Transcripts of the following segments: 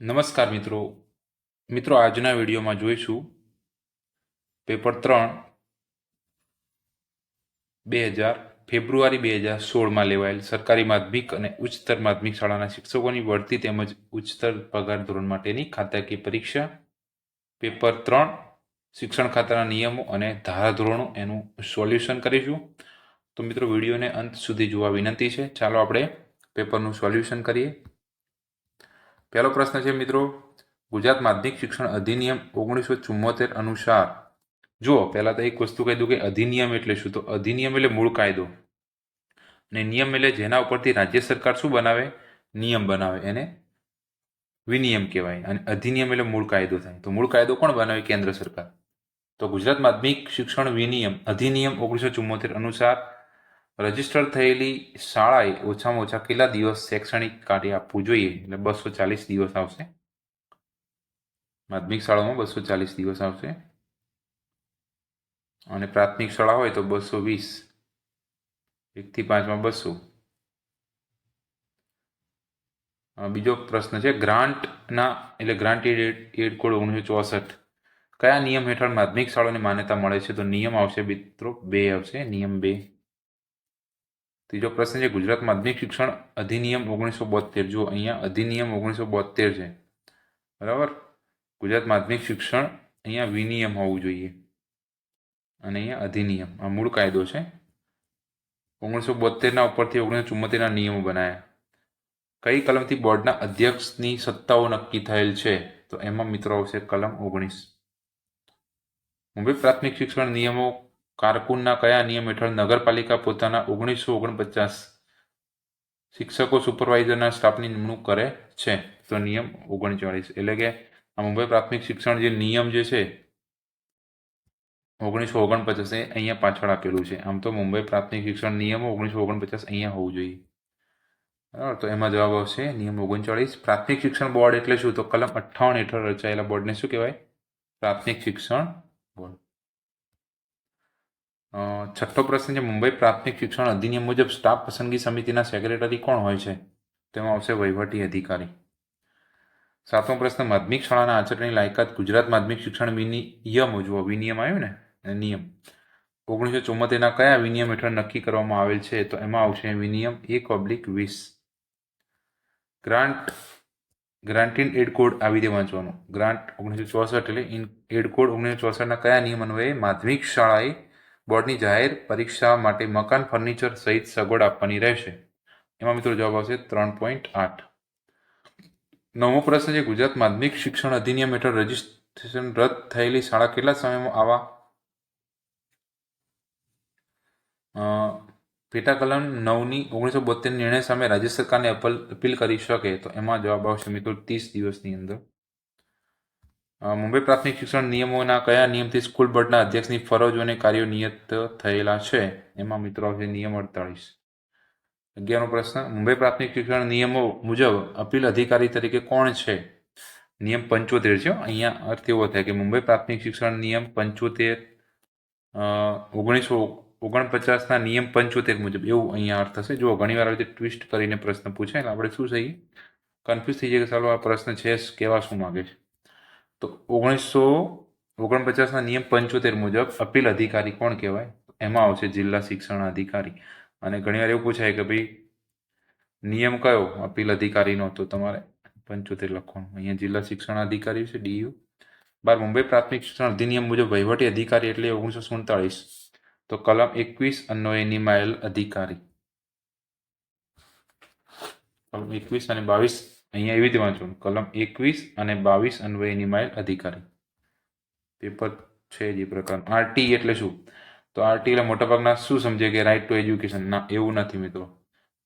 નમસ્કાર મિત્રો. મિત્રો, આજના વિડીયોમાં જોઈશું પેપર ત્રણ બે હજાર ફેબ્રુઆરી બે હજાર સોળમાં લેવાયેલ સરકારી માધ્યમિક અને ઉચ્ચતર માધ્યમિક શાળાના શિક્ષકોની વળતી તેમજ ઉચ્ચતર પગાર ધોરણ માટેની ખાતાકીય પરીક્ષા, પેપર ત્રણ શિક્ષણ ખાતાના નિયમો અને ધારાધોરણો એનું સોલ્યુશન કરીશું. તો મિત્રો, વિડીયોને અંત સુધી જોવા વિનંતી છે. ચાલો આપણે પેપરનું સોલ્યુશન કરીએ. પહેલો પ્રશ્ન છે, મિત્રો, ગુજરાત માધ્યમિક શિક્ષણ અધિનિયમ ઓગણીસો ચુમ્મોતેર અનુસાર, જુઓ, પહેલાં તો એક વસ્તુ કહી દઉં કે અધિનિયમ એટલે શું? તો અધિનિયમ એટલે મૂળ કાયદો. અને નિયમ એટલે જેના ઉપરથી રાજ્ય સરકાર શું બનાવે? નિયમ બનાવે, એને વિનિયમ કહેવાય. અને અધિનિયમ એટલે મૂળ કાયદો થાય. તો મૂળ કાયદો કોણ બનાવે? કેન્દ્ર સરકાર. તો ગુજરાત માધ્યમિક શિક્ષણ વિનિયમ અધિનિયમ ઓગણીસો ચુમ્મોતેર અનુસાર રજિસ્ટર થયેલી શાળાએ ઓછામાં ઓછા કેટલા દિવસ શૈક્ષણિક કાર્ય આપવું જોઈએ? એટલે બસો ચાલીસ દિવસ આવશે. માધ્યમિક શાળામાં બસો ચાલીસ દિવસ આવશે. અને પ્રાથમિક શાળા હોય તો બસો વીસ. એકથી પાંચમાં બસો. બીજો પ્રશ્ન છે, ગ્રાન્ટના એટલે ગ્રાન્ટ એડ એડ કોડ ઓગણીસો ચોસઠ. કયા નિયમ હેઠળ માધ્યમિક શાળાઓને માન્યતા મળે છે? તો નિયમ આવશે મિત્રો, બે આવશે. નિયમ બે. ત્રીજો પ્રશ્ન છે, ગુજરાત માધ્યમિક શિક્ષણ અધિનિયમ ઓગણીસો બોતેર જો અહીંયા અધિનિયમ ઓગણીસો બોતેર છે. બરાબર? ગુજરાત માધ્યમિક શિક્ષણ અહીંયા વિનિયમ હોવું જોઈએ. અને અહીંયા અધિનિયમ. આ મૂળ કાયદો છે. ઓગણીસો બોતેરના ઉપરથી ઓગણીસો ચુમ્મોતેરના નિયમો બનાવ્યા કઈ કલમથી બોર્ડના અધ્યક્ષની સત્તાઓ નક્કી થયેલ છે? તો એમાં મિત્રો આવશે કલમ ઓગણીસ. મુંબઈ પ્રાથમિક શિક્ષણ નિયમો કારકુનના કયા નિયમ હેઠળ નગરપાલિકા પોતાના ઓગણીસો ઓગણપચાસ શિક્ષકો સુપરવાઇઝરના સ્ટાફની નિમણૂક કરે છે? તો નિયમ ઓગણચાળીસ. એટલે કે આ મુંબઈ પ્રાથમિક શિક્ષણ જે નિયમ જે છે, ઓગણીસો ઓગણપચાસ એ અહીંયા પાછળ આપેલું છે. આમ તો મુંબઈ પ્રાથમિક શિક્ષણ નિયમો ઓગણીસો ઓગણપચાસ અહીંયા હોવું જોઈએ. બરાબર? તો એમાં જવાબ આવશે નિયમ ઓગણચાળીસ. પ્રાથમિક શિક્ષણ બોર્ડ એટલે શું? તો કલમ અઠ્ઠાવન હેઠળ રચાયેલા બોર્ડને શું કહેવાય? પ્રાથમિક શિક્ષણ છઠ્ઠો પ્રશ્ન છે, મુંબઈ પ્રાથમિક શિક્ષણ અધિનિયમ મુજબ સ્ટાફ પસંદગી સમિતિના સેક્રેટરી કોણ હોય છે? તેમાં આવશે વહીવટી અધિકારી. સાતમો પ્રશ્ન, માધ્યમિક શાળાના આચરણની લાયકાત ગુજરાત માધ્યમિક શિક્ષણ વિનિયમ જુઓ વિનિયમ આવ્યું ને? નિયમ. ઓગણીસો ચુમ્મોતેરના કયા વિનિયમ હેઠળ નક્કી કરવામાં આવેલ છે? તો એમાં આવશે વિનિયમ એક ઓબ્લિક વીસ. Grant grant in aid code આવી રીતે વાંચવાનું. ગ્રાન્ટ ઓગણીસો ચોસઠ એટલે ઇન, એડ કોડ ઓગણીસો ચોસઠના કયા નિયમ અન્વયે માધ્યમિક શાળાએ બોર્ડની જાહેર પરીક્ષા માટે મકાન ફર્નિચર સહિત સગવડ આપવાની રહેશે. એમાં મિત્રો જવાબ આવશે ત્રણ પોઈન્ટ આઠ. નવમો પ્રશ્ન છે, ગુજરાત માધ્યમિક શિક્ષણ અધિનિયમ હેઠળ રજીસ્ટ્રેશન રદ થયેલી શાળા કેટલા સમયમાં આવા? પેટા કલમ નવની ઓગણીસો બોતેર નિર્ણય સામે રાજ્ય સરકારને અપલ કરી શકે તો એમાં જવાબ આવશે મિત્રો ત્રીસ દિવસની અંદર. મુંબઈ પ્રાથમિક શિક્ષણ નિયમોના કયા નિયમથી સ્કૂલ બોર્ડના અધ્યક્ષની ફરજો અને કાર્યો નિયત થયેલા છે? એમાં મિત્રો આવશે નિયમ અડતાળીસ. અગિયારનો પ્રશ્ન, મુંબઈ પ્રાથમિક શિક્ષણ નિયમો મુજબ અપીલ અધિકારી તરીકે કોણ છે? નિયમ પંચોતેર છે અહીંયા અર્થ એવો થાય કે મુંબઈ પ્રાથમિક શિક્ષણ નિયમ પંચોતેર ઓગણીસો ઓગણપચાસના નિયમ પંચોતેર મુજબ. એવું અહીંયા અર્થ થશે જો ઘણીવાર રીતે ટ્વિસ્ટ કરીને પ્રશ્ન પૂછાય, એટલે આપણે શું થઈએ કન્ફ્યુઝ થઈ જાય કે ચાલો આ પ્રશ્ન છે કહેવા શું માગે છે? તો ઓગણીસો ઓગણપચાસના નિયમ પંચોતેર મુજબ અપીલ અધિકારી કોણ કહેવાય? એમાં આવશે જિલ્લા શિક્ષણ અધિકારી. અને ઘણીવાર એવું પૂછાય કે ભાઈ, નિયમ કયો અપીલ અધિકારીનો તો તમારે? પંચોતેર લખવાનું. અહીંયા જિલ્લા શિક્ષણ અધિકારી છે ડીયુ બાર, મુંબઈ પ્રાથમિક શિક્ષણ અધિનિયમ મુજબ વહીવટી અધિકારી એટલે ઓગણીસો સુડતાળીસ. તો કલમ એકવીસ અન્વયે નિમાયેલ અધિકારી. એકવીસ અને બાવીસ અહીંયા એવી રીતે વાંચવાનું કલમ એકવીસ અને બાવીસ અન્વયે નિમાયેલ અધિકારી. પેપર છે જે પ્રકાર. આરટી એટલે શું? તો આરટી એટલે મોટાભાગના શું સમજે કે રાઇટ ટુ એજ્યુકેશન ના, એવું નથી મિત્રો.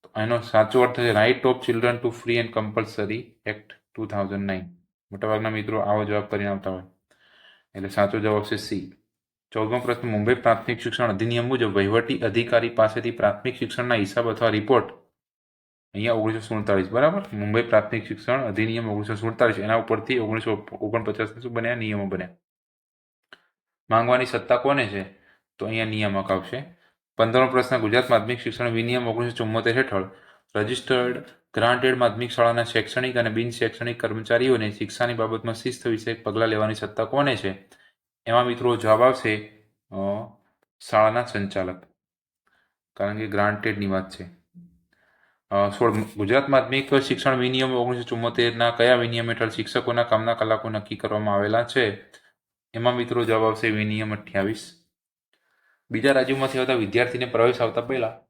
તો એનો સાચો અર્થ છે right of children to free and compulsory act two thousand nine મોટાભાગના મિત્રો આવો જવાબ કરીને આવતા હોય. એટલે સાચો જવાબ છે સી ચૌદમો પ્રશ્ન, મુંબઈ પ્રાથમિક શિક્ષણ અધિનિયમ મુજબ વહીવટી અધિકારી પાસેથી પ્રાથમિક શિક્ષણના હિસાબ અથવા રિપોર્ટ અહીંયા ઓગણીસો સુડતાલીસ, બરાબર? મુંબઈ પ્રાથમિક શિક્ષણ અધિનિયમ ઓગણીસો સુડતાલીસ, એના ઉપરથી ઓગણીસો ઓગણપચાસ શું બન્યા? નિયમો બન્યા. માંગવાની સત્તા કોને છે? તો અહીંયા નિયામક આવશે. પંદરમો પ્રશ્ન, ગુજરાત માધ્યમિક શિક્ષણ વિનિયમ ઓગણીસો ચુમ્મોતેર હેઠળ રજિસ્ટર્ડ, ગ્રાન્ટેડ માધ્યમિક શાળાના શૈક્ષણિક અને બિન શૈક્ષણિક કર્મચારીઓને શિક્ષાની બાબતમાં શિસ્ત વિષયક પગલાં લેવાની સત્તા કોને છે? એમાં મિત્રો જવાબ આવશે શાળાના સંચાલક. કારણ કે ગ્રાન્ટેડની વાત છે. સોળ ગુજરાત માધ્યમિક શિક્ષણ વિનિયમ ઓગણીસો ચુમ્મોતેરના કયા વિનિયમ હેઠળ શિક્ષકોના કામના કલાકો નક્કી કરવામાં આવેલા છે? એમાં મિત્રો જવાબ આવશે વિનિયમ અઠ્યાવીસ. બીજા રાજ્યોમાંથી આવતા વિદ્યાર્થીને પ્રવેશ આવતા પહેલા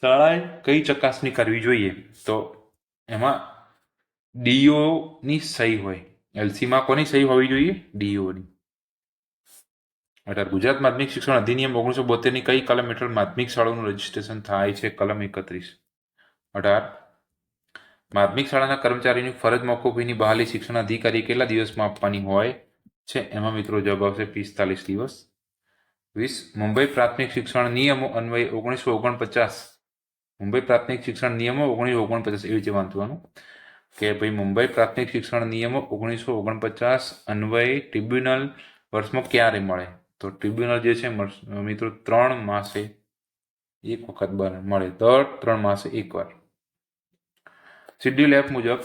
શાળાએ કઈ ચકાસણી કરવી જોઈએ? તો એમાં ડીઓની સહી હોય. એલસીમાં કોની સહી હોવી જોઈએ? ડીઓ ની અઢાર. ગુજરાત માધ્યમિક શિક્ષણ અધિનિયમ ઓગણીસો બોતેરની કઈ કલમ હેઠળ માધ્યમિક શાળાઓનું રજીસ્ટ્રેશન થાય છે? કલમ એકત્રીસ. અઢાર. માધ્યમિક શાળાના કર્મચારીની ફરજ મોકૂફીની બહાલી શિક્ષણ અધિકારી કેટલા દિવસમાં આપવાની હોય છે? એમાં મિત્રો જવાબ આવશે પિસ્તાલીસ દિવસ. વીસ. મુંબઈ પ્રાથમિક શિક્ષણ નિયમો અન્વયે ઓગણીસો ઓગણપચાસ. મુંબઈ પ્રાથમિક શિક્ષણ નિયમો ઓગણીસો ઓગણપચાસ એવી રીતે વાંચવાનું. કે ભાઈ મુંબઈ પ્રાથમિક શિક્ષણ નિયમો ઓગણીસો ઓગણપચાસ અન્વયે ટ્રિબ્યુનલ વર્ષમાં ક્યારે મળે? તો ટ્રિબ્યુનલ જે છે મિત્રો, ત્રણ માસે એક વખત મળે. દર ત્રણ માસે એકવાર. શિડ્યુલ એફ મુજબ,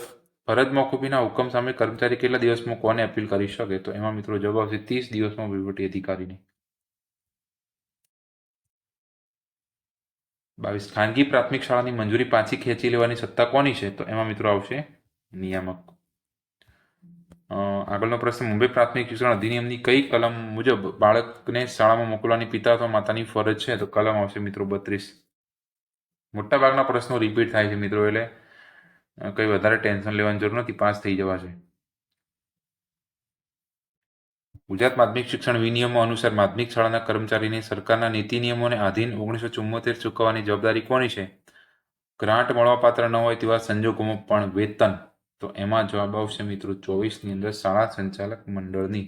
ફરજ મોકૂફીના હુકમ સામે કર્મચારી કેટલા દિવસમાં કોને અપીલ કરી શકે? તો એમાં મિત્રો જવાબ આવશે ત્રીસ દિવસમાં વહીવટી અધિકારીને. બાવીસ. ખાનગી પ્રાથમિક શાળાની મંજૂરી પાછી ખેંચી લેવાની સત્તા કોની છે? તો એમાં મિત્રો આવશે નિયામક. આગળનો પ્રશ્ન, મુંબઈ પ્રાથમિક શિક્ષણ અધિનિયમની કઈ કલમ મુજબ બાળકને શાળામાં મોકલવાની પિતા અથવા માતાની ફરજ છે? તો કલમ આવશે મિત્રો બત્રીસ. મોટાભાગના પ્રશ્નો રિપીટ થાય છે મિત્રો, એટલે કંઈ વધારે ટેન્શન લેવાની જરૂર નથી, પાસ થઈ જવાશે. ગુજરાત માધ્યમિક શિક્ષણ વિનિયમો અનુસાર માધ્યમિક શાળાના કર્મચારીને સરકારના નીતિ નિયમોને આધીન ઓગણીસો ચુમ્મોતેર ચૂકવવાની જવાબદારી કોની છે? ગ્રાન્ટ મળવાપાત્ર ન હોય તેવા સંજોગોમાં પણ વેતન. તો એમાં જવાબ આવશે મિત્રો ચોવીસની અંદર શાળા સંચાલક મંડળની.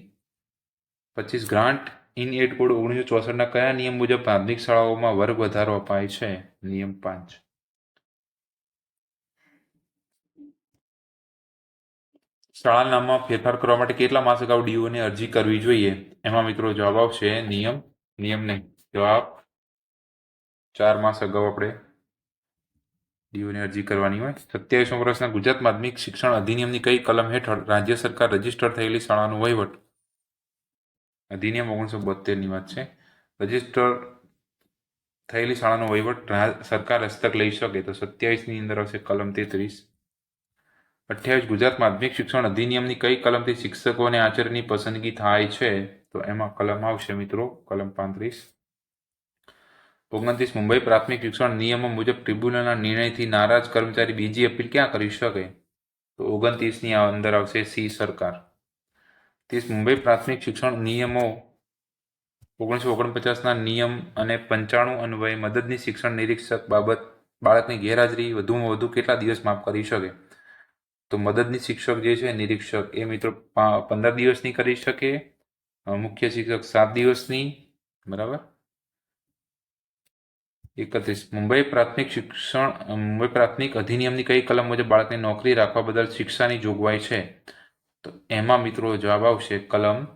પચીસ ગ્રાન્ટ ઇન એટ કોડ ઓગણીસો ચોસઠના કયા નિયમ મુજબ પ્રાથમિક શાળાઓમાં વર્ગ વધારો અપાય છે? નિયમ પાંચ. શાળા નામમાં ફેરફાર કરવા માટે કેટલા માસ અગાઉ ડીઓને અરજી કરવી જોઈએ? એમાં મિત્રો જવાબ આવશે નિયમ નિયમ નહીં, જવાબ ચાર માસ અગાઉ આપણે ડીઓને અરજી કરવાની હોય. સત્યાવીસમો વર્ષના ગુજરાત માધ્યમિક શિક્ષણ અધિનિયમની કઈ કલમ હેઠળ રાજ્ય સરકાર રજિસ્ટર થયેલી શાળાનું વહીવટ? અધિનિયમ ઓગણીસો બોતેરની વાત છે. રજિસ્ટર થયેલી શાળાનો વહીવટ સરકાર હસ્તક લઈ શકે તો સત્યાવીસની અંદર આવશે કલમ તેત્રીસ. અઠ્યાવીસ, ગુજરાત માધ્યમિક શિક્ષણ અધિનિયમની કઈ કલમથી શિક્ષકો અને આચાર્યની પસંદગી થાય છે? તો એમાં કલમ આવશે મિત્રો, કલમ પાંત્રીસ. ઓગણત્રીસ મુંબઈ પ્રાથમિક શિક્ષણ નિયમો મુજબ ટ્રિબ્યુનલના નિર્ણયથી નારાજ કર્મચારી બીજી અપીલ ક્યાં કરી શકે? તો ઓગણત્રીસની આ અંદર આવશે સી સરકાર. ત્રીસ મુંબઈ પ્રાથમિક શિક્ષણ નિયમો ઓગણીસો ઓગણપચાસના નિયમ અને પંચાણું અન્વયે મદદની શિક્ષણ નિરીક્ષક બાબત બાળકની ગેરહાજરી વધુમાં વધુ કેટલા દિવસ માફ કરી શકે? તો મદદની શિક્ષક જે છે, નિરીક્ષક, એ મિત્રો પંદર દિવસની કરી શકે મુખ્ય શિક્ષક સાત દિવસની, બરાબર? એકત્રીસ. મુંબઈ પ્રાથમિક શિક્ષણ મુંબઈ પ્રાથમિક અધિનિયમની કઈ કલમ મુજબ બાળકને નોકરી રાખવા બદલ શિક્ષાની જોગવાઈ છે? તો એમાં મિત્રો જવાબ આવશે કલમ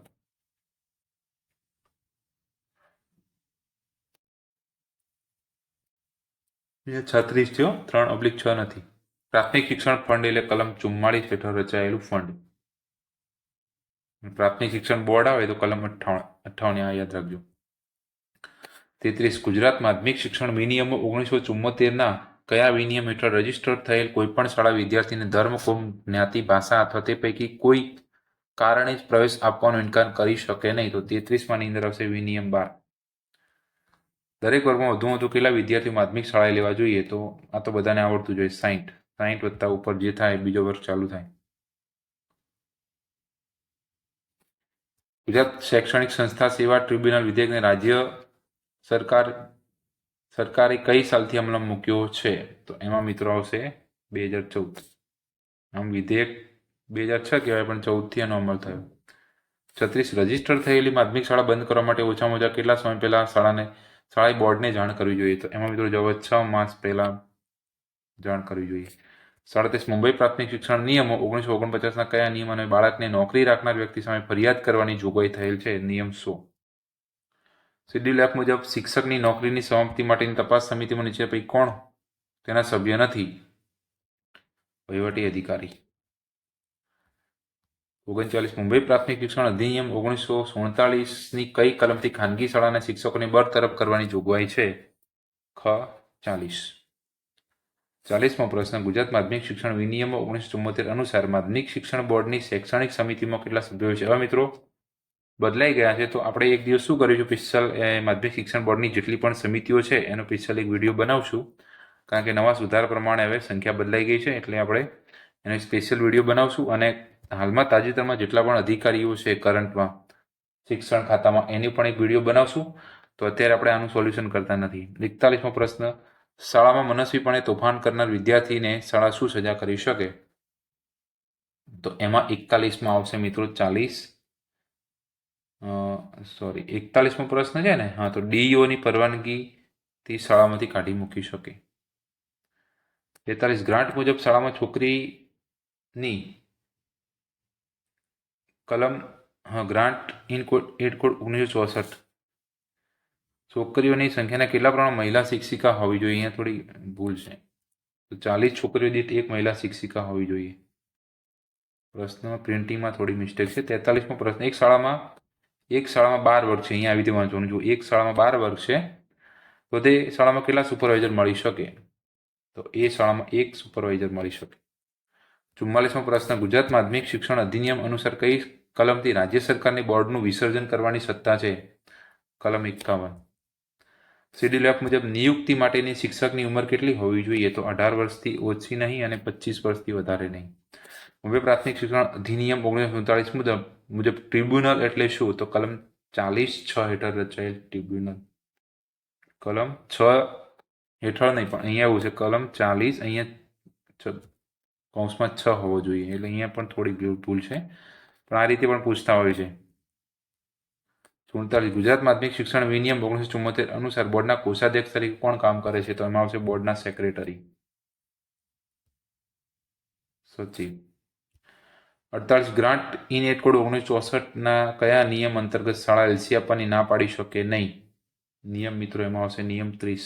છત્રીસ થયો, ત્રણ ઓબ્લિક છ નથી. પ્રાથમિક શિક્ષણ ફંડ એટલે કલમ ચુમ્માળીસ હેઠળ રચાયેલું ફંડ. પ્રાથમિક શિક્ષણ બોર્ડ આવે તો કલમ અઠાવન અઠાવન યાદ રાખજો. તેત્રીસ, ગુજરાત માધ્યમિક શિક્ષણ વિનિયમ ઓગણીસો ચુમ્મોતેરના કયા વિનિયમ હેઠળ રજિસ્ટર થયેલ કોઈપણ શાળા વિદ્યાર્થીને ધર્મ, કોમ, જ્ઞાતિ, ભાષા અથવા તે પૈકી કોઈ કારણે જ પ્રવેશ આપવાનો ઇનકાર કરી શકે નહીં? તો તેત્રીસમાં ની અંદર આવશે વિનિયમ બાર. દરેક વર્ગમાં વધુ વધુ કેટલા વિદ્યાર્થીઓ માધ્યમિક શાળાએ લેવા જોઈએ? તો આ તો બધાને આવડતું જોઈએ સાહીઠ સાહીઠ વત્તા ઉપર જે થાય, બીજો વર્ગ ચાલુ થાય. ગુજરાત શૈક્ષણિક સંસ્થા સેવા ટ્રિબ્યુનલ વિધેયકને રાજ્ય સરકાર, સરકારે કઈ સાલથી અમલમાં મૂક્યો છે? તો એમાં મિત્રો આવશે બે હજાર ચૌદ. આમ વિધેયક બે હજાર છ કહેવાય, પણ ચૌદથી એનો અમલ થયો. છત્રીસ, રજિસ્ટર થયેલી માધ્યમિક શાળા બંધ કરવા માટે ઓછામાં ઓછા કેટલા સમય પહેલા શાળાને, શાળાએ બોર્ડને જાણ કરવી જોઈએ? તો એમાં મિત્રો જવાબ છ માસ પહેલા જાણ કરવી જોઈએ. સાડત્રીસ, મુંબઈ પ્રાથમિક શિક્ષણ નિયમો ઓગણીસો ઓગણપચાસના કયા નિયમ અને બાળકને નોકરી રાખનાર વ્યક્તિ સામે ફરિયાદ કરવાની જોગવાઈ થયેલ છે? નિયમ સો. શેડ્યુલ એફ મુજબ શિક્ષકની નોકરીની સમાપ્તિ માટેની તપાસ સમિતિમાં નીચે પૈકી કોણ? તેના સભ્ય નથી. વહીવટી અધિકારી. ઓગણચાલીસ, મુંબઈ પ્રાથમિક શિક્ષણ અધિનિયમ ઓગણીસો સુડતાલીસની કઈ કલમથી ખાનગી શાળાના શિક્ષકોને બરતરફ કરવાની જોગવાઈ છે? ખ, ચાલીસ. ચાલીસમો પ્રશ્ન, ગુજરાત માધ્યમિક શિક્ષણ વિનિયમ ઓગણીસો ચુમ્મોતેર અનુસાર માધ્યમિક શિક્ષણ બોર્ડની શૈક્ષણિક સમિતિમાં કેટલા સભ્યો છે? હવે મિત્રો બદલાઈ ગયા છે. તો આપણે એક દિવસ શું કરીશું? સ્પેશિયલ માધ્યમિક શિક્ષણ બોર્ડની જેટલી પણ સમિતિઓ છે, એનો સ્પેશિયલ એક વીડિયો બનાવશું. કારણ કે નવા સુધાર પ્રમાણે હવે સંખ્યા બદલાઈ ગઈ છે, એટલે આપણે એનો સ્પેશિયલ વીડિયો બનાવશું. અને હાલમાં તાજેતરમાં જેટલા પણ અધિકારીઓ છે કરંટમાં, શિક્ષણ ખાતામાં, એની પણ એક વીડિયો બનાવશું. તો અત્યારે આપણે આનું સોલ્યુશન કરતા નથી. એકતાલીસમો પ્રશ્ન. શાળામાં મનસ્વીપણે તોફાન કરનાર વિદ્યાર્થીને શાળા શું સજા કરી શકે? તો એમાં એકતાલીસમાં આવશે મિત્રો ચાલીસ. સોરી એકતાલીસમો પ્રશ્ન છે ને? હા, તો ડીઈઓની પરવાનગીથી શાળામાંથી કાઢી મૂકી શકે. બેતાલીસ, ગ્રાન્ટ મુજબ શાળામાં છોકરીની કલમ, હા, grant in code aid code ઓગણીસો ચોસઠ. છોકરીઓની સંખ્યાના કેટલા પ્રમાણમાં મહિલા શિક્ષિકા હોવી જોઈએ? અહીંયા થોડી ભૂલ છે. તો ચાલીસ છોકરીઓ દીઠ એક મહિલા શિક્ષિકા હોવી જોઈએ. પ્રશ્ન પ્રિન્ટિંગમાં થોડી મિસ્ટેક છે. તેતાલીસમો પ્રશ્ન, એક શાળામાં એક શાળામાં બાર વર્ગ છે, અહીંયા આવી રીતે વાંચવાનું. જો એક શાળામાં બાર વર્ગ છે, તો તે શાળામાં કેટલા સુપરવાઇઝર મળી શકે? તો એ શાળામાં એક સુપરવાઇઝર મળી શકે. ચુમ્માલીસમો પ્રશ્ન, ગુજરાત માધ્યમિક શિક્ષણ અધિનિયમ અનુસાર કઈ કલમથી રાજ્ય સરકારની બોર્ડનું વિસર્જન કરવાની સત્તા છે? કલમ એકાવન. શેડ્યુલ એફ મુજબ નિયુક્તિ માટેની શિક્ષકની ઉંમર કેટલી હોવી જોઈએ? તો અઢાર વર્ષથી ઓછી નહીં અને પચીસ વર્ષથી વધારે નહીં. મુંબઈ પ્રાથમિક શિક્ષણ અધિનિયમ ઓગણીસો સુડતાલીસ મુજબ મુજબ ટ્રિબ્યુનલ એટલે શું? તો કલમ ચાલીસ છ હેઠળ રચાયેલ ટ્રિબ્યુનલ કલમ છ હેઠળ નહીં, પણ અહીંયા એવું છે. કલમ ચાલીસ, અહીંયા કૌંસમાં છ હોવો જોઈએ. એટલે અહીંયા પણ થોડી ભૂલ છે. પણ આ રીતે પણ પૂછતા હોય છે. સુડતાલીસ. ગુજરાત માધ્યમિક શિક્ષણ વિનિયમ ઓગણીસો ચુમ્મોતેર અનુસાર બોર્ડના કોષાધ્યક્ષ તરીકે કોણ કામ કરે છે? તો એમાં આવશે બોર્ડના સેક્રેટરી. સચિવ અડતાલીસ ગ્રાન્ટ ઇન એટ કોડ ઓગણીસો ચોસઠના કયા નિયમ અંતર્ગત શાળા એલસી આપવાની ના પાડી શકે? નહીં. નિયમ મિત્રો, એમાં આવશે નિયમ ત્રીસ.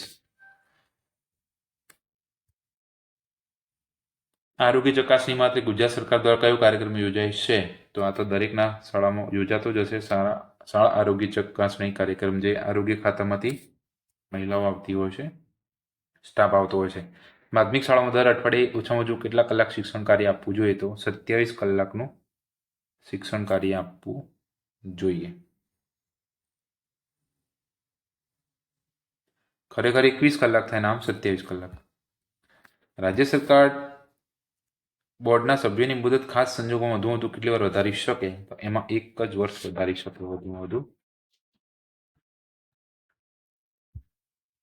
આરોગ્ય ચકાસણી માટે ગુજરાત સરકાર દ્વારા કયો કાર્યક્રમ યોજાય છે? તો આ તો દરેકના શાળામાં યોજાતો જ હશે. શાળા શાળા આરોગ્ય ચકાસણી કાર્યક્રમ જે આરોગ્ય ખાતામાંથી મહિલાઓ આવતી હોય છે, સ્ટાફ આવતો હોય છે. માધ્યમિક શાળામાં દર અઠવાડિયે ઓછામાં ઓછું કેટલા કલાક શિક્ષણ કાર્ય આપવું જોઈએ તો સત્યાવીસ કલાકનું શિક્ષણ કાર્ય આપવું જોઈએ. ખરેખર એકવીસ કલાક થાય નામ સત્યાવીસ કલાક. રાજ્ય સરકાર બોર્ડના સભ્યોની મુદત ખાસ સંજોગોમાં વધુ વધુ કેટલી વાર વધારી શકે? તો એમાં એક જ વર્ષ વધારી શકે વધુમાં વધુ.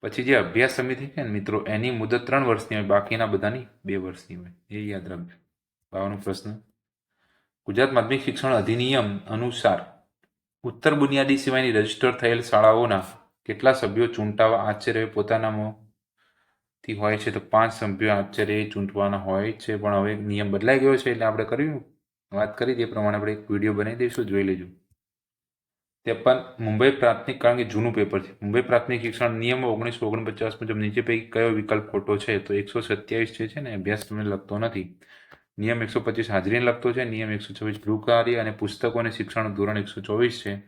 પછી જે અભ્યાસ સમિતિ છે ને મિત્રો, એની મુદત ત્રણ વર્ષની હોય, બાકીના બધાની બે વર્ષની હોય. એ યાદ રાખજો. બાવાનો પ્રશ્ન. ગુજરાત માધ્યમિક શિક્ષણ અધિનિયમ અનુસાર ઉત્તર બુનિયાદી સિવાયની રજિસ્ટર થયેલ શાળાઓના કેટલા સભ્યો ચૂંટાવા આચાર્ય પોતાનામાંથી હોય છે? તો પાંચ સભ્યો આચાર્ય ચૂંટવાના હોય છે, પણ હવે નિયમ બદલાઈ ગયો છે એટલે આપણે કર્યું. વાત કરી તે પ્રમાણે આપણે એક વીડિયો બનાવી દઈશું, જોઈ લેજો. ત્રેપન મુંબઈ પ્રાથમિક, કારણ કે જૂનું પેપર છે. મુંબઈ પ્રાથમિક શિક્ષણ નિયમ ઓગણીસો ઓગણપચાસ મુજબ નીચે પૈકી કયો વિકલ્પ ખોટો છે? તો એકસો સત્યાવીસ જે છે ને, અભ્યાસ તમને લગતો નથી. નિયમ એકસો પચીસ હાજરીને લગતો છે. નિયમ એકસો છવ્વીસ ગૃહ કાર્ય અને પુસ્તકો અને શિક્ષણ ધોરણ એકસો ચોવીસ છે.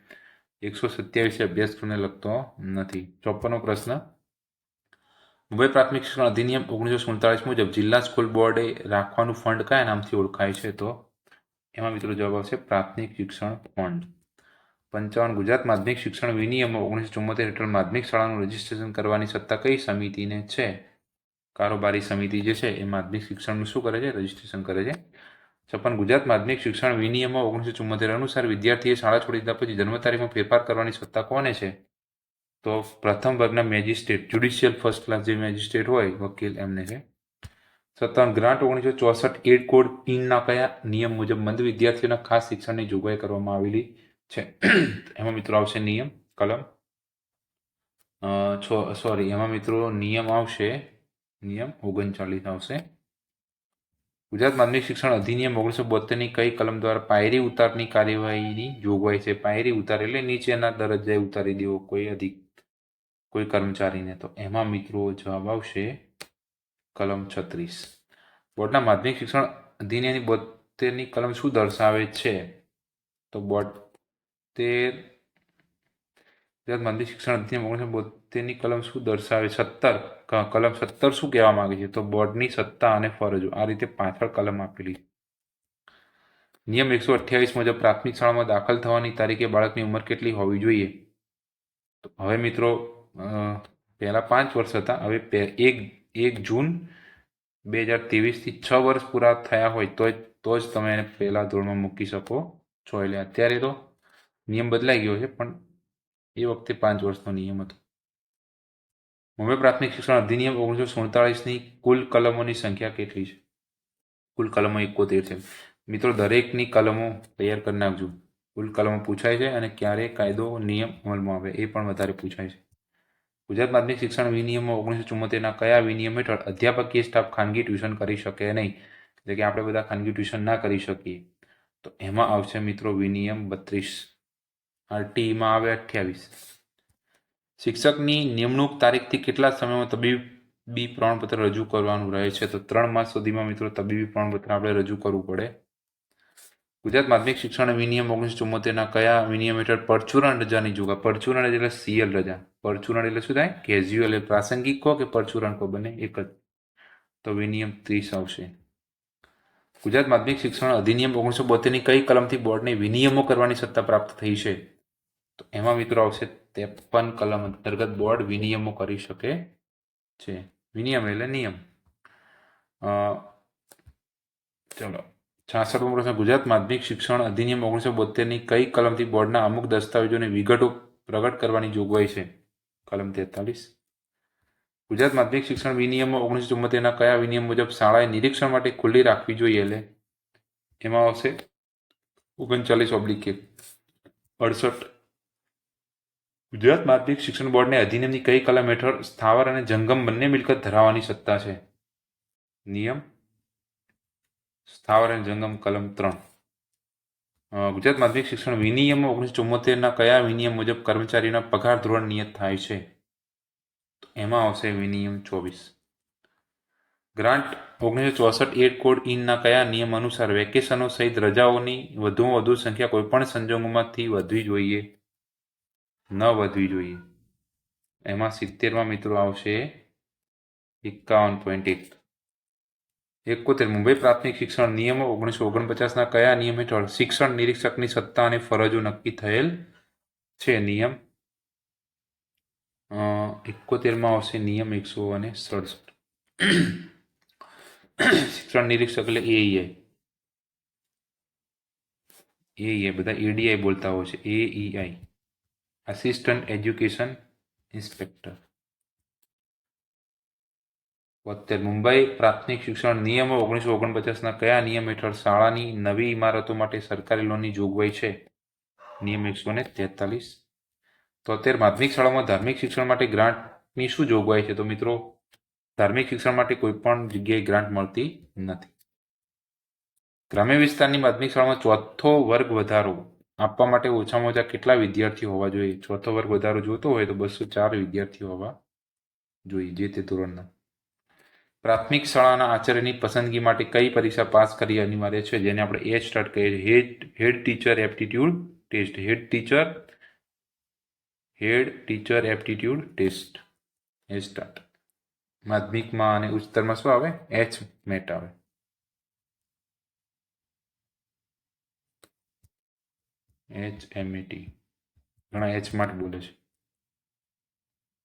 એકસો સત્યાવીસ અભ્યાસક્રમને લગતો નથી. ચોપનનો પ્રશ્ન. મુંબઈ પ્રાથમિક શિક્ષણ અધિનિયમ ઓગણીસો સુડતાલીસ મુજબ જિલ્લા સ્કૂલ બોર્ડે રાખવાનું ફંડ કયા નામથી ઓળખાય છે? તો એમાં મિત્રો જવાબ આવશે પ્રાથમિક શિક્ષણ ફંડ. પંચાવન ગુજરાત માધ્યમિક શિક્ષણ વિનિયમ ઓગણીસો ચુમ્મોતેર હેઠળ માધ્યમિક શાળાનું રજીસ્ટ્રેશન કરવાની સત્તા કઈ સમિતિને છે? કારોબારી સમિતિ જે છે એ માધ્યમિક શિક્ષણનું શું કરે છે? રજીસ્ટ્રેશન કરે છે. છપ્પન, ગુજરાત માધ્યમિક શિક્ષણ વિનિયમ ઓગણીસો ચુમ્મોતેર અનુસાર વિદ્યાર્થીએ શાળા છોડી દીધા પછી જન્મ તારીખમાં ફેરફાર કરવાની સત્તા કોને છે? તો પ્રથમ વર્ગના મેજિસ્ટ્રેટ, જ્યુડિશિયલ ફર્સ્ટ ક્લાસ જે મેજિસ્ટ્રેટ હોય, વકીલ એમને છે. સત્તાવન, ગ્રાન્ટ ઓગણીસો ચોસઠ, એડ કોડ ઇનના કયા નિયમ મુજબ મંદ વિદ્યાર્થીઓના ખાસ શિક્ષણની જોગવાઈ કરવામાં આવેલી છે. એમાં મિત્રો આવશે નિયમ, કલમ. છો સોરી એમાં મિત્રો નિયમ આવશે, નિયમ ઓગણચાલીસ આવશે. ગુજરાત માધ્યમિક શિક્ષણ અધિનિયમ ઓગણીસો બોતેરની કઈ કલમ દ્વારા પાયરી ઉતારની કાર્યવાહીની જોગવાઈ છે? પાયરી ઉતાર એટલે નીચેના દરજ્જાએ ઉતારી દેવો, કોઈ અધિક, કોઈ કર્મચારીને. તો એમાં મિત્રો જવાબ આવશે કલમ છત્રીસ. બોર્ડના માધ્યમિક શિક્ષણ અધિનિયમની બોતેરની કલમ શું દર્શાવે છે? તો બોતેર ગુજરાત માધ્યમિક શિક્ષણ અધિનિયમ ઓગણીસો બોતેરની કલમ શું દર્શાવે? સત્તર. કલમ સત્તર શું કહેવા માંગે છે? તો બોર્ડની સત્તા અને ફરજો. આ રીતે પાછળ કલમ આપેલી નિયમ એકસો અઠ્યાવીસ મુજબ પ્રાથમિક શાળામાં દાખલ થવાની તારીખે બાળકની ઉંમર કેટલી હોવી જોઈએ? તો હવે મિત્રો પહેલાં પાંચ વર્ષ હતા. હવે એક એક જૂન બે હજાર ત્રેવીસથી છ વર્ષ પૂરા થયા હોય તો તો જ તમે એને પહેલા ધોરણમાં મૂકી શકો છો. એટલે અત્યારે તો નિયમ બદલાઈ ગયો છે, પણ એ વખતે પાંચ વર્ષનો નિયમ હતો. મુંબઈ પ્રાથમિક શિક્ષણ અધિનિયમ ઓગણીસો સુડતાળીસની કુલ કલમોની સંખ્યા કેટલી છે? કુલ કલમો એકોતેર છે. મિત્રો, દરેકની કલમો તૈયાર કરી નાખજો. કુલ કલમો પૂછાય છે અને ક્યારે કાયદો નિયમ અમલમાં આવે એ પણ વધારે પૂછાય છે. ગુજરાત માધ્યમિક શિક્ષણ વિનિયમો ઓગણીસો ચુમ્મોતેરના કયા વિનિયમ હેઠળ અધ્યાપકીય સ્ટાફ ખાનગી ટ્યુશન કરી શકે નહીં? એટલે કે આપણે બધા ખાનગી ટ્યુશન ના કરી શકીએ. તો એમાં આવશે મિત્રો વિનિયમ બત્રીસ. આરટીઈમાં આવે અઠ્યાવીસ. શિક્ષકની નિમણૂક તારીખથી કેટલા સમયમાં તબીબી પ્રમાણપત્ર રજૂ કરવાનું રહે છે? તો ત્રણ માસ સુધીમાં મિત્રો તબીબી પ્રમાણપત્ર આપણે રજૂ કરવું પડે. ગુજરાત માધ્યમિક શિક્ષણ વિનિયમ ઓગણીસો ચુમ્મોતેરના કયા વિનિયમ હેઠળ પરચુરણ રજાની જોગા પરચુરણ એટલે સીએલ રજા. પરચુરણ એટલે શું થાય? કેઝ્યુઅલ એટલે પ્રાસંગિક કહો કે પરચુરણ કહો? બંને એક જ. તો વિનિયમ ત્રીસ આવશે. ગુજરાત માધ્યમિક શિક્ષણ અધિનિયમ ઓગણીસો બોતેરની કઈ કલમથી બોર્ડને વિનિયમો કરવાની સત્તા પ્રાપ્ત થઈ છે? તો એમાં મિત્રો આવશે ત્રેપન કલમ અંતર્ગત બોર્ડ વિનિયમો કરી શકે છે. વિનિયમ એટલે નિયમ. ચલો. છાસઠમો પ્રશ્ન ગુજરાત માધ્યમિક શિક્ષણ અધિનિયમ ઓગણીસો બોતેરની કઈ કલમથી બોર્ડના અમુક દસ્તાવેજોની વિગતો પ્રગટ કરવાની જોગવાઈ છે? કલમ તેતાલીસ. ગુજરાત માધ્યમિક શિક્ષણ વિનિયમો ઓગણીસો ચુમ્મોતેરના કયા વિનિયમ મુજબ શાળાએ નિરીક્ષણ માટે ખુલ્લી રાખવી જોઈએ એટલે એમાં આવશે ઓગણચાલીસ ઓબ્લિક. એક અડસઠ ગુજરાત માધ્યમિક શિક્ષણ બોર્ડને અધિનિયમની કઈ કલમ હેઠળ સ્થાવર અને જંગમ બંને મિલકત ધરાવવાની સત્તા છે? નિયમ. સ્થાવર અને જંગમ કલમ ત્રણ. ગુજરાત માધ્યમિક શિક્ષણ વિનિયમ ઓગણીસો ચુમ્મોતેરના કયા વિનિયમ મુજબ કર્મચારીના પગાર ધોરણ નિયત થાય છે? તો એમાં આવશે વિનિયમ ચોવીસ. ગ્રાન્ટ ઓગણીસો ચોસઠ એડ કોડ ઇનના કયા નિયમ અનુસાર વેકેશનો સહિત રજાઓની વધુમાં વધુ સંખ્યા કોઈપણ સંજોગોમાંથી વધવી જોઈએ? ન વધવી જોઈએ. એમાં સિત્તેરમાં મિત્રો આવશે એકાવન પોઈન્ટ એક. એકોતેર, મુંબઈ પ્રાથમિક શિક્ષણ નિયમો ઓગણીસો ઓગણપચાસના કયા નિયમ હેઠળ શિક્ષણ નિરીક્ષકની સત્તા અને ફરજો નક્કી થયેલ છે? નિયમ એકોતેરમાં આવશે નિયમ એકસો અને સડસઠ. શિક્ષણ નિરીક્ષક એટલે એઈઆઈ એઈઆઈ બધા એડીઆઈ બોલતા હોય છે. એઈઆઈ આસિસ્ટન્ટ એજ્યુકેશન ઇન્સ્પેક્ટર બોતેર. મુંબઈ પ્રાથમિક શિક્ષણ નિયમો ઓગણીસો ઓગણપચાસના કયા નિયમ હેઠળ શાળાની નવી ઇમારતો માટે સરકારી લોનની જોગવાઈ છે? નિયમ એકસો ને તેતાલીસ. તોતેર. માધ્યમિક શાળામાં ધાર્મિક શિક્ષણ માટે ગ્રાન્ટની શું જોગવાઈ છે? તો મિત્રો, ધાર્મિક શિક્ષણ માટે કોઈ પણ જગ્યાએ ગ્રાન્ટ મળતી નથી. ગ્રામ્ય વિસ્તારની માધ્યમિક શાળામાં ચોથો વર્ગ વધારો આપવા માટે ઓછામાં ઓછા કેટલા વિદ્યાર્થીઓ હોવા જોઈએ? ચોથો વર્ગ વધારો જોતો હોય તો બસો ચાર વિદ્યાર્થીઓ હોવા જોઈએ જે તે ધોરણના. પ્રાથમિક શાળાના આચાર્યની પસંદગી માટે કઈ પરીક્ષા પાસ કરવી અનિવાર્ય છે? જેને આપણે એ સ્ટાર્ટ કહીએ head head teacher aptitude test head teacher head teacher aptitude test એ સ્ટાર્ટ માધ્યમિકમાં અને ઉચ્ચતરમાં શું આવે? એચ મેટ આવે. એચ એમ એ ટી ઘણા એચ માટે બોલે છે.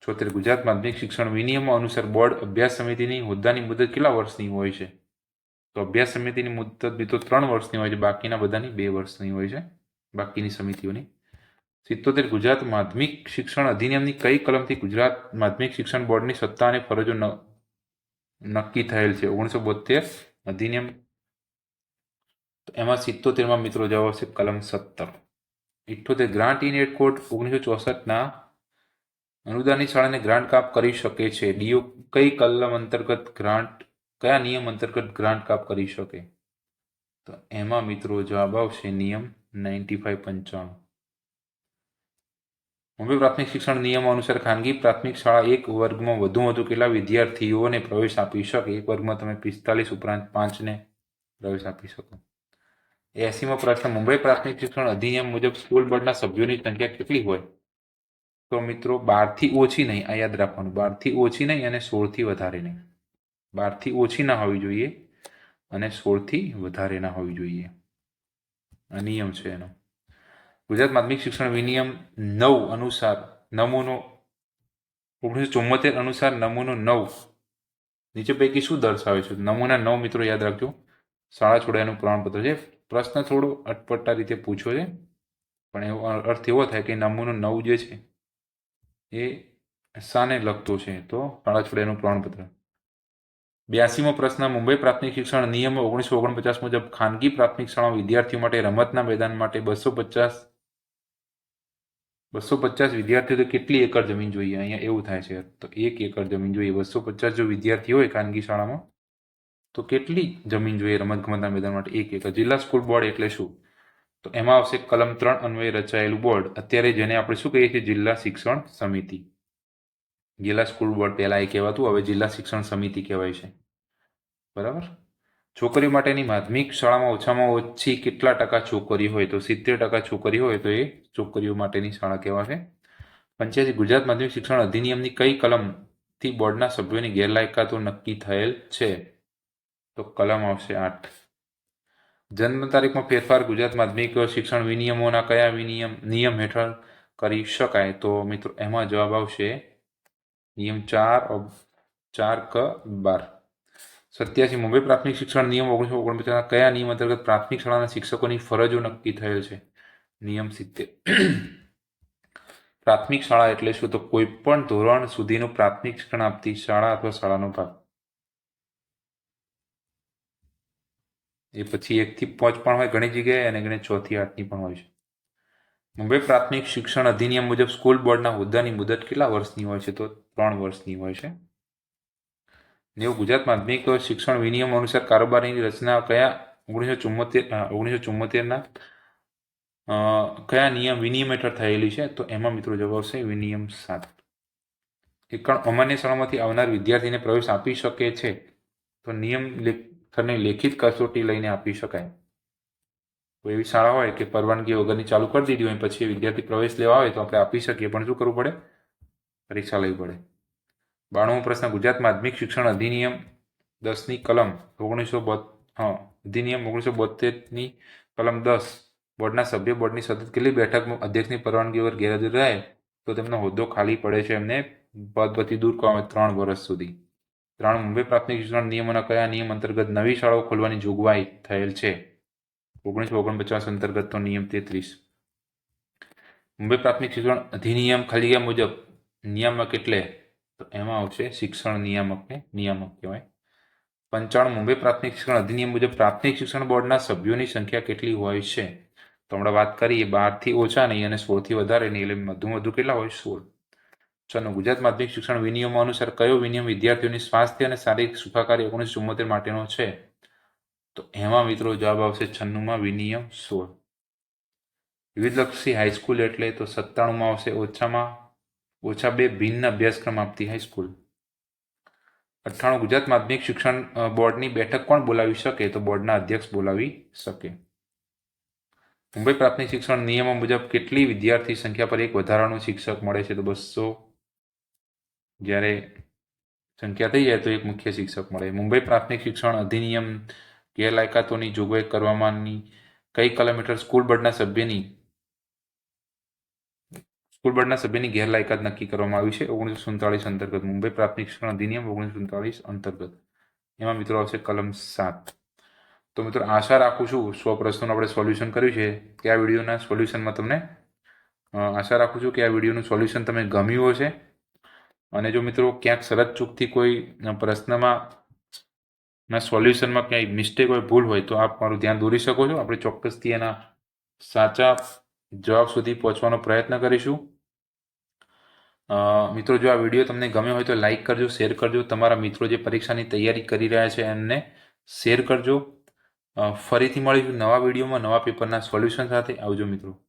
છોતેર ગુજરાત માધ્યમિક શિક્ષણ વિનિયમો અનુસાર બોર્ડ અભ્યાસ સમિતિની હોદ્દાની મુદત કેટલા વર્ષની હોય છે? તો અભ્યાસ સમિતિની મુદત બી તો ત્રણ વર્ષની હોય છે, બાકીના બધાની બે વર્ષની હોય છે, બાકીની સમિતિઓની. સિત્તોતેર ગુજરાત માધ્યમિક શિક્ષણ અધિનિયમની કઈ કલમથી ગુજરાત માધ્યમિક શિક્ષણ બોર્ડની સત્તા અને ફરજો નક્કી થયેલ છે? ઓગણીસો બોતેર અધિનિયમ. એમાં સિત્તોતેરમાં મિત્રો જવાબ છે કલમ સત્તર. ઇઠ્ઠોતેર ગ્રાન્ટ ઇન એડ કોડ ઓગણીસો ચોસઠના. અનુદાનિત શાળાને ગ્રાન્ટ કાપ કરી શકે છે. ડીઓ કઈ કલમ અંતર્ગત ગ્રાન્ટ, કયા નિયમ અંતર્ગત ગ્રાન્ટ કાપ કરી શકે? તો એમાં મિત્રો જવાબ આવશે નિયમ નાઇન્ટી ફાઈવ પંચાણું. મુંબઈ પ્રાથમિક શિક્ષણ નિયમો અનુસાર ખાનગી પ્રાથમિક શાળા એક વર્ગમાં વધુમાં વધુ કેટલા વિદ્યાર્થીઓને પ્રવેશ આપી શકે? એક વર્ગમાં તમે પિસ્તાલીસ ઉપરાંત પાંચને પ્રવેશ આપી શકો. એસીમો પ્રશ્ન મુંબઈ પ્રાથમિક શિક્ષણ અધિનિયમ મુજબ સ્કૂલ બોર્ડના સભ્યોની સંખ્યા કેટલી હોય? તો મિત્રો બારથી ઓછી નહીં, આ યાદ રાખવાનું. બારથી ઓછી નહીં અને સોળથી વધારે નહીં. બારથી ઓછી ના હોવી જોઈએ અને સોળથી વધારે ના હોવી જોઈએ. આ નિયમ છે એનો. ગુજરાત માધ્યમિક શિક્ષણ વિનિયમ નવ અનુસાર નમૂનો ઓગણીસો ચુમ્મોતેર અનુસાર નમૂનો નવ. નીચે પૈકી શું દર્શાવે છે? નમૂના નવ મિત્રો યાદ રાખજો. શાળા છોડ્યાનું પ્રમાણપત્ર છે. પ્રશ્ન થોડો અટપટા રીતે પૂછ્યો છે, પણ એવો અર્થ એવો થાય કે નમૂનો નવ જે છે, એ શાને લગતો છે. તો કાળાછોડિયાનું પ્રમાણપત્ર. બ્યાસીમો પ્રશ્ન, મુંબઈ પ્રાથમિક શિક્ષણ નિયમ ઓગણીસો ઓગણપચાસ મુજબ ખાનગી પ્રાથમિક શાળા વિદ્યાર્થીઓ માટે રમતના મેદાન માટે બસો પચાસ બસો પચાસ વિદ્યાર્થીઓ તો કેટલી એકર જમીન જોઈએ? અહીંયા એવું થાય છે. તો એક એકર જમીન જોઈએ. બસો પચાસ જો વિદ્યાર્થીઓ હોય ખાનગી શાળામાં તો કેટલી જમીન જોઈએ રમતગમતના મેદાન માટે? એક એકર જિલ્લા સ્કૂલ બોર્ડ એટલે શું? તો એમાં આવશે કલમ ત્રણ અન્વયે રચાયેલું બોર્ડ. અત્યારે જેને આપણે શું કહીએ છીએ? જિલ્લા શિક્ષણ સમિતિ. જિલ્લા સ્કૂલ બોર્ડ પહેલાં એ કહેવાતું, હવે જિલ્લા શિક્ષણ સમિતિ કહેવાય છે. બરાબર? છોકરીઓ માટેની માધ્યમિક શાળામાં ઓછામાં ઓછી કેટલા ટકા છોકરી હોય? તો સિત્તેર ટકા છોકરી હોય તો એ છોકરીઓ માટેની શાળા કહેવાશે પંચ્યાસી. ગુજરાત માધ્યમિક શિક્ષણ અધિનિયમની કઈ કલમથી બોર્ડના સભ્યોની ગેરલાયકાતો નક્કી થયેલ છે? તો કલમ આવશે આઠ. જન્મ તારીખમાં ફેરફાર ગુજરાત માધ્યમિક શિક્ષણ વિનિયમોના કયા વિનિયમ, નિયમ હેઠળ કરી શકાય? તો મિત્રો, એમાં જવાબ આવશે નિયમ ચાર ચાર ક, બાર. સત્યાસી, મુંબઈ પ્રાથમિક શિક્ષણ નિયમ ઓગણીસો ઓગણપચાસના કયા નિયમ અંતર્ગત પ્રાથમિક શાળાના શિક્ષકોની ફરજો નક્કી થયેલ છે? નિયમ સિત્તેર. પ્રાથમિક શાળા એટલે શું? તો કોઈ પણ ધોરણ સુધીનું પ્રાથમિક શિક્ષણ આપતી શાળા અથવા શાળાનો ભાગ. એ પછી એકથી પાંચ પણ હોય ઘણી જગ્યાએ અને ઘણી છથી આઠની પણ હોય છે. મુંબઈ પ્રાથમિક શિક્ષણ અધિનિયમ મુજબ સ્કૂલ બોર્ડના હોદ્દાની મુદત કેટલા વર્ષની હોય છે? તો ત્રણ વર્ષની હોય છે. નેવું ગુજરાત માધ્યમિક શિક્ષણ વિનિયમ અનુસાર કારોબારીની રચના કયા ઓગણીસો ચુમ્મોતેર ઓગણીસો ચુમ્મોતેરના કયા નિયમ વિનિયમ હેઠળ થયેલી છે? તો એમાં મિત્રો જવાબ આવશે વિનિયમ સાત. એકણ અમાન્ય શાળામાંથી આવનાર વિદ્યાર્થીને પ્રવેશ આપી શકે છે. તો નિયમ લેખને લેખિત કસોટી લઈને આપી શકાય. એવી શાળા હોય કે પરવાનગી વગરની ચાલુ કરી દીધી હોય, પછી વિદ્યાર્થી પ્રવેશ લેવા આવે તો આપણે આપી શકીએ, પણ શું કરવું પડે? પરીક્ષા લેવી પડે. બાણુમો પ્રશ્ન, ગુજરાત માધ્યમિક શિક્ષણ અધિનિયમ દસની કલમ ઓગણીસો હા, અધિનિયમ ઓગણીસો બોતેરની કલમ દસ, બોર્ડના સભ્ય બોર્ડની સતત કેટલી બેઠકમાં અધ્યક્ષની પરવાનગી વગર ગેરહાજર રહે? તો તેમનો હોદ્દો ખાલી પડે છે એમને પદ પરથી દૂર કરવા ત્રણ વર્ષ સુધી. ત્રણ મુંબઈ પ્રાથમિક શિક્ષણ નિયમોના કયા નિયમ અંતર્ગત નવી શાળાઓ ખોલવાની જોગવાઈ થયેલ છે? ઓગણીસો ઓગણપચાસ અંતર્ગતનો નિયમ તેત્રીસ. મુંબઈ પ્રાથમિક શિક્ષણ અધિનિયમ ખાલી મુજબ નિયામક એટલે તો એમાં આવશે શિક્ષણ નિયામકને નિયામક કહેવાય. પંચાણું, મુંબઈ પ્રાથમિક શિક્ષણ અધિનિયમ મુજબ પ્રાથમિક શિક્ષણ બોર્ડના સભ્યોની સંખ્યા કેટલી હોય છે? તો હમણાં વાત કરીએ બારથી ઓછા નહીં અને સોળથી વધારે નહીં એટલે વધુ વધુ કેટલા હોય? સોળ. ચલો, ગુજરાત માધ્યમિક શિક્ષણ વિનિયમો અનુસાર કયો વિનિયમ વિદ્યાર્થીઓની સ્વાસ્થ્ય અને શારીરિક સુખાકારી ઓગણીસો ચુમ્મોતેર માટેનો છે? તો એમાં મિત્રો જવાબ આવશે છન્નુંમાં વિનિયમ સોળ. વિવિધલક્ષી હાઈસ્કૂલ એટલે તો સત્તાણુંમાં આવશે, ઓછામાં ઓછા બે ભિન્ન અભ્યાસક્રમ આપતી હાઈસ્કૂલ. અઠ્ઠાણું, ગુજરાત માધ્યમિક શિક્ષણ બોર્ડની બેઠક કોણ બોલાવી શકે? તો બોર્ડના અધ્યક્ષ બોલાવી શકે. મુંબઈ પ્રાથમિક શિક્ષણ નિયમો મુજબ કેટલી વિદ્યાર્થી સંખ્યા પર એક વધારાનું શિક્ષક મળે છે? તો બસો જ્યારે સંખ્યા થઈ જાય તો એક મુખ્ય શિક્ષક મળે. મુંબઈ પ્રાથમિક શિક્ષણ અધિનિયમ ગેરલાયકાતોની જોગવાઈ કરવામાંની કઈ કિલોમીટર સ્કૂલ બોર્ડના સભ્યની સ્કૂલ બોર્ડના સભ્યની ગેરલાયકાત નક્કી કરવામાં આવી છે? ઓગણીસો સુડતાલીસ અંતર્ગત. મુંબઈ પ્રાથમિક શિક્ષણ અધિનિયમ ઓગણીસો સુડતાલીસ અંતર્ગત. એમાં મિત્રો આવશે કલમ સાત. તો મિત્રો આશા રાખું છું સો પ્રશ્નોનું આપણે સોલ્યુશન કર્યું છે. કે આ વિડીયોના સોલ્યુશનમાં તમને આશા રાખું છું કે આ વિડીયોનું સોલ્યુશન તમે ગમ્યું હશે. અને જો મિત્રો ક્યાંક શરત ચૂકથી કોઈ પ્રશ્નમાં સોલ્યુશનમાં ક્યાંય મિસ્ટેક હોય, ભૂલ હોય, તો આપ મારું ધ્યાન દોરી શકો છો. આપણે ચોક્કસથી એના સાચા જવાબ સુધી પહોંચવાનો પ્રયત્ન કરીશું. મિત્રો જો આ વીડિયો તમને ગમ્યો હોય તો લાઈક કરજો, શેર કરજો. તમારા મિત્રો જે પરીક્ષાની તૈયારી કરી રહ્યા છે એમને શેર કરજો. ફરીથી મળીશું નવા વિડીયોમાં, નવા પેપરના સોલ્યુશન સાથે. આવજો મિત્રો.